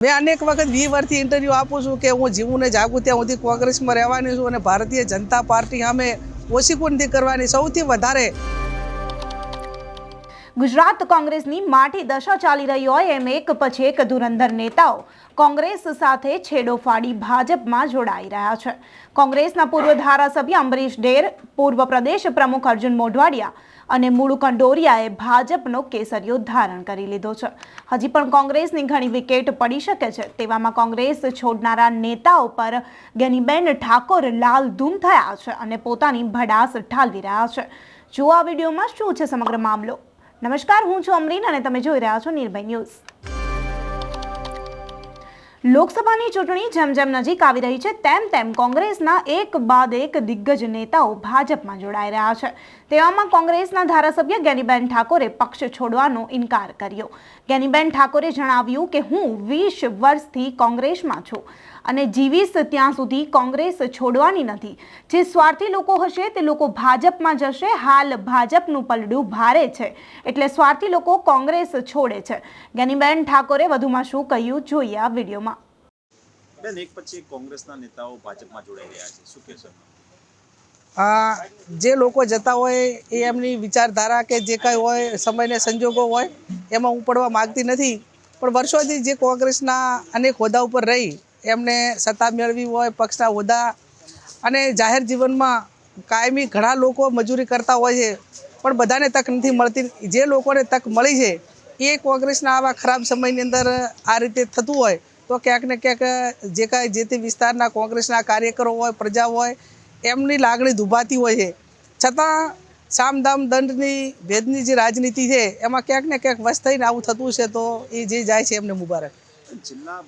મેં અનેક વખત વી વર્ષથી ઇન્ટરવ્યૂ આપું છું કે હું જીવું ને જાગું ત્યાં સુધી કોંગ્રેસમાં રહેવાની છું અને ભારતીય જનતા પાર્ટી સામે ઓછી કુંડી કરવાની સૌથી વધારે ગુજરાત કોંગ્રેસની માઠી દશા ચાલી રહી હોય એમ એક પછી એક ધુરંધર નેતાઓ કોંગ્રેસ સાથે છેડો ફાડી ભાજપમાં જોડાઈ રહ્યા છે. કોંગ્રેસના પૂર્વ ધારાસભ્ય અંબરીશ ડેર, પૂર્વ પ્રદેશ પ્રમુખ અર્જુન મોઢવાડિયા અને મુળુ કંડોરિયાએ ભાજપનો કેસરીયો ધારણ કરી લીધો છે. હજી પણ કોંગ્રેસની ઘણી વિકેટ પડી શકે છે. તેવામાં કોંગ્રેસ છોડનારા નેતાઓ પર ગેનીબેન ઠાકોર લાલ ધૂમ થયા છે અને પોતાની ભડાસ ઠાલવી રહ્યા છે. જો આ વિડીયોમાં શું છે સમગ્ર મામલો. નમસ્કાર હું છું અમરીન અને તમે જોઈ રહ્યા છો નિર્ભય ન્યૂઝ. લોકસભાની ચૂંટણી જેમ જેમ નજીક આવી રહી છે, તેમ તેમ કોંગ્રેસના એક બાદ એક દિગ્ગજ નેતાઓ ભાજપમાં જોડાઈ રહ્યા છે. તેવામાં કોંગ્રેસના ધારાસભ્ય ગેનીબેન ઠાકોરે પક્ષ છોડવાનો ઇનકાર કર્યો. ગેનીબેન ઠાકોરે જણાવ્યું કે, હું વીસ વર્ષથી કોંગ્રેસમાં છું અને જીવીશ ત્યાં સુધી કોંગ્રેસ છોડવાની નથી. જે સ્વાર્થી લોકો હશે, તે લોકો ભાજપમાં જશે, હાલ ભાજપનું પલડું ભારે છે. એટલે સ્વાર્થી લોકો કોંગ્રેસ છોડે છે. ગેનીબેન ઠાકોરે વધુમાં શું કહ્યું, જોઈએ આ વિડીયોમાં. બેન, એક પછી કોંગ્રેસના નેતાઓ ભાજપમાં જોડાઈ રહ્યા છે. શું કહેશો? જે લોકો જતા હોય એ એમની વિચારધારા કે જે કાંઈ હોય, સમયને સંજોગો હોય, એમાં હું પડવા માગતી નથી. પણ વર્ષોથી જે કોંગ્રેસના અનેક હોદ્દા ઉપર રહી, એમને સત્તા મેળવી હોય, પક્ષના હોદ્દા અને જાહેર જીવનમાં કાયમી ઘણા લોકો મજૂરી કરતા હોય છે, પણ બધાને તક નથી મળતી. જે લોકોને તક મળી છે, એ કોંગ્રેસના આવા ખરાબ સમયની અંદર આ રીતે થતું હોય તો ક્યાંક ને ક્યાંક જે કાંઈ જે તે વિસ્તારના કોંગ્રેસના કાર્યકરો હોય પ્રજા હોય એમની લાગણી દુભાતી હોય છે. છતાં સામદામ દંડની ભેદની જે રાજનીતિ છે એમાં ક્યાંક ને ક્યાંક વસ થઈને આવું થતું છે તો એ જે જાય છે એમને મુબારક. છેલ્લા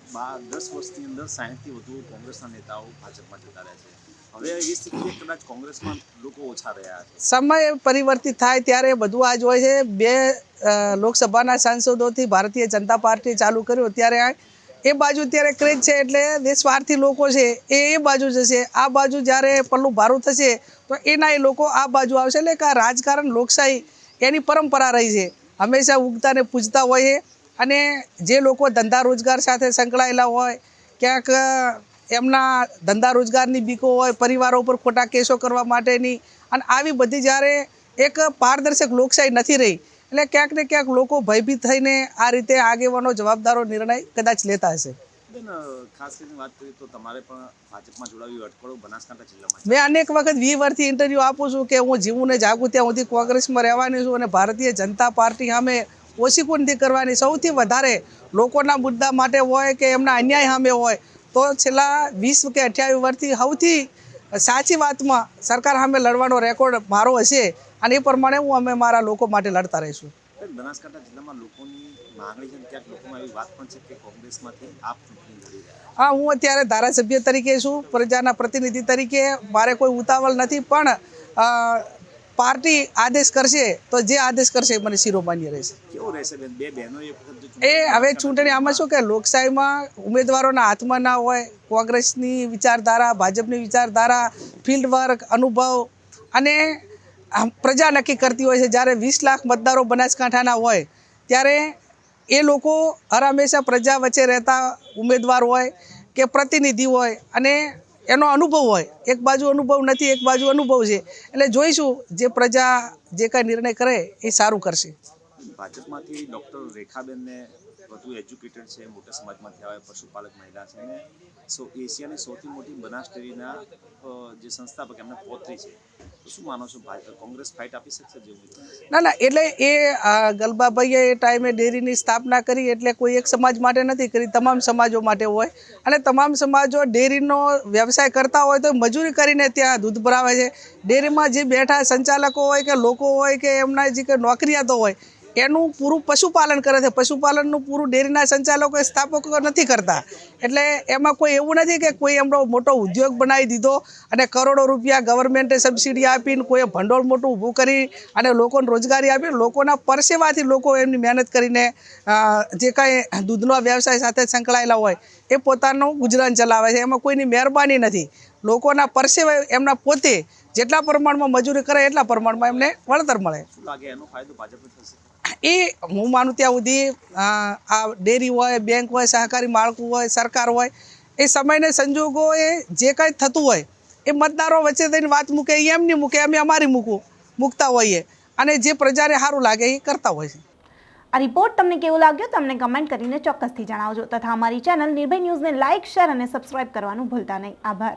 દસ વર્ષની અંદર સાહીઠથી વધુ કોંગ્રેસના નેતાઓ ભાજપમાં જતા રહ્યા છે. હવે એવી સ્થિતિ કદાચ કોંગ્રેસમાં લોકો ઓછા રહ્યા છે. સમય પરિવર્તિત થાય ત્યારે બધું આ જ હોય છે. બે લોકસભાના સાંસદોથી ભારતીય જનતા પાર્ટી ચાલુ કર્યું. ત્યારે આ- એ બાજુ અત્યારે ક્રેજ છે એટલે જે સ્વાર્થી લોકો છે એ એ બાજુ જશે. આ બાજુ જ્યારે પલ્લું ભારું થશે તો એના એ લોકો આ બાજુ આવશે. એટલે કે આ રાજકારણ, લોકશાહી એની પરંપરા રહી છે. હંમેશા ઉગતાને પૂજતા હોય અને જે લોકો ધંધા રોજગાર સાથે સંકળાયેલા હોય, ક્યાંક એમના ધંધા રોજગારની બીકો હોય, પરિવારો ઉપર ખોટા કેસો કરવા માટેની અને આવી બધી જ્યારે એક પારદર્શક લોકશાહી નથી રહી એટલે ક્યાંક ને ક્યાંક લોકો ભયભીત થઈને આ રીતે આગેવાનો જવાબદારો નિર્ણય કદાચ લેતા હશે. ખાસ કરીને વાત કરીએ તો તમારે પણ ભાજપમાં જોડાવી અટકળો બનાસકાંઠા જિલ્લામાં. મેં અનેક વખત વી વર્ષથી ઇન્ટરવ્યૂ આપું છું કે હું જીવું ને જાગું ત્યાં સુધી કોંગ્રેસમાં રહેવાની છું અને ભારતીય જનતા પાર્ટી સામે ઓછી નથી કરવાની સૌથી વધારે લોકોના મુદ્દા માટે હોય કે એમના અન્યાય સામે હોય તો છેલ્લા વીસ કે અઠ્યાવીસ વર્ષથી સૌથી સાચી વાતમાં સરકાર સામે લડવાનો રેકોર્ડ મારો હશે અને એ પ્રમાણે હું અમે મારા લોકો માટે લડતા રહીશું. બનાસકાંઠા જિલ્લામાં લોકોની માંગણી છે ક્યાંક લોકોમાં એવી વાત પણ છે કે કોંગ્રેસમાંથી આપ ચૂંટણી લડી રહ્યા છો. હા હું અત્યારે ધારાસભ્ય તરીકે છું પ્રજાના પ્રતિનિધિ તરીકે. મારે કોઈ ઉતાવળ નથી પણ પાર્ટી આદેશ કરશે તો જે આદેશ કરશે એ મને શિરોમાન્ય રહેશે. એ હવે ચૂંટણી આમાં શું કે લોકશાહીમાં ઉમેદવારોના હાથમાં ના હોય કોંગ્રેસની વિચારધારા ભાજપની વિચારધારા ફિલ્ડ વર્ક અનુભવ અને પ્રજા નક્કી કરતી હોય છે, જ્યારે વીસ લાખ મતદારો બનાસકાંઠાના હોય, ત્યારે એ લોકો હર હંમેશા પ્રજા વચ્ચે રહેતા ઉમેદવાર હોય કે પ્રતિનિધિ હોય અને એનો અનુભવ હોય. એક બાજુ અનુભવ નથી, એક બાજુ અનુભવ છે. એટલે જોઈશું જે પ્રજા જે કાંઈ નિર્ણય કરે એ સારું કરશે. ભાજપમાંથી ડૉક્ટર રેખાબેનને વધુ એજ્યુકેટેડ છે, મોટા સમાજમાંથી આવે પશુપાલક મહિલા છે. અને સો એશિયાની સૌથી મોટી બનાસ ડેરીના જે સંસ્થાપક એમના પૌત્રી છે. ના ના, એટલે એ ગલબાભાઈએ એ ટાઈમે ડેરીની સ્થાપના કરી એટલે કોઈ એક સમાજ માટે નથી કરી, તમામ સમાજો માટે હોય. અને તમામ સમાજો ડેરીનો વ્યવસાય કરતા હોય તો મજૂરી કરીને ત્યાં દૂધ ભરાવે છે. ડેરીમાં જે બેઠા સંચાલકો હોય કે લોકો હોય કે એમના જે કે નોકરિયાતો હોય એનું પૂરું પશુપાલન કરે છે. પશુપાલનનું પૂરું ડેરીના સંચાલકો સ્થાપકો નથી કરતા. એટલે એમાં કોઈ એવું નથી કે કોઈ એમનો મોટો ઉદ્યોગ બનાવી દીધો અને કરોડો રૂપિયા ગવર્મેન્ટે સબસિડી આપીને કોઈએ ભંડોળ મોટું ઊભું કરી અને લોકોને રોજગારી આપી લોકોના પરસેવાથી લોકો એમની મહેનત કરીને જે કાંઈ દૂધનો વ્યવસાય સાથે સંકળાયેલા હોય એ પોતાનું ગુજરાન ચલાવે છે. એમાં કોઈની મહેરબાની નથી. લોકોના પરસેવા એમના પોતે જેટલા પ્રમાણમાં મજૂરી કરે એટલા પ્રમાણમાં એમને વળતર મળે. લાગે? એનો ફાયદો ભાજપને થશે? એ હું માનું ત્યાં સુધી આ ડેરી હોય, બેંક હોય, સહકારી માળખું હોય, સરકાર હોય, એ સમયને સંજોગોએ જે કાંઈ થતું હોય, એ મતદારો વચ્ચે થઈને વાત મૂકે, એ એમ નહીં મૂકે, અમે અમારી મૂકવું, મૂકતા હોઈએ. અને જે પ્રજાને સારું લાગે, એ કરતા હોય છે. આ રિપોર્ટ તમને કેવો લાગ્યો, તમને કમેન્ટ કરીને ચોક્કસથી જણાવજો. તથા અમારી ચેનલ નિર્ભય ન્યૂઝને લાઇક, શેર અને સબસ્ક્રાઇબ કરવાનું ભૂલતા નહીં. આભાર.